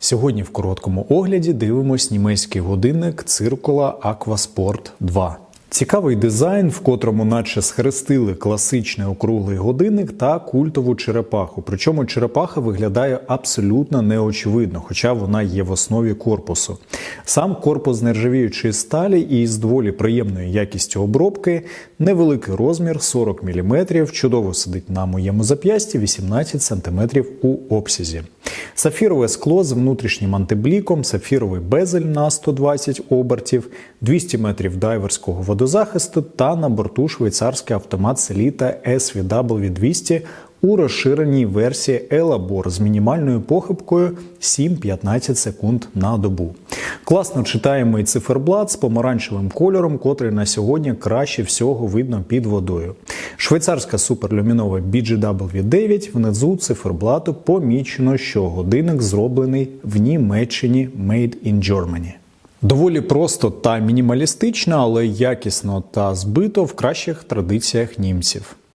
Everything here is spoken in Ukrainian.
Сьогодні в короткому огляді дивимось німецький годинник Циркула Aquasport 2. Цікавий дизайн, в котрому наче схрестили класичний округлий годинник та культову черепаху. Причому черепаха виглядає абсолютно неочевидно, хоча вона є в основі корпусу. Сам корпус нержавіючої сталі і з доволі приємною якістю обробки, невеликий розмір 40 мм, чудово сидить на моєму зап'ясті 18 см у обсязі. Сафірове скло з внутрішнім антибліком, сафіровий безель на 120 обертів, 200 метрів дайверського водозахисту та на борту швейцарський автомат Селіта SVW200 у розширеній версії Елабор з мінімальною похибкою 7-15 секунд на добу. Класно читаємий циферблат з помаранчевим кольором, котрий на сьогодні краще всього видно під водою. Швейцарська суперлюмінова BGW9 внизу циферблату помічено, що годинник зроблений в Німеччині Made in Germany. Доволі просто та мінімалістично, але якісно та збито в кращих традиціях німців.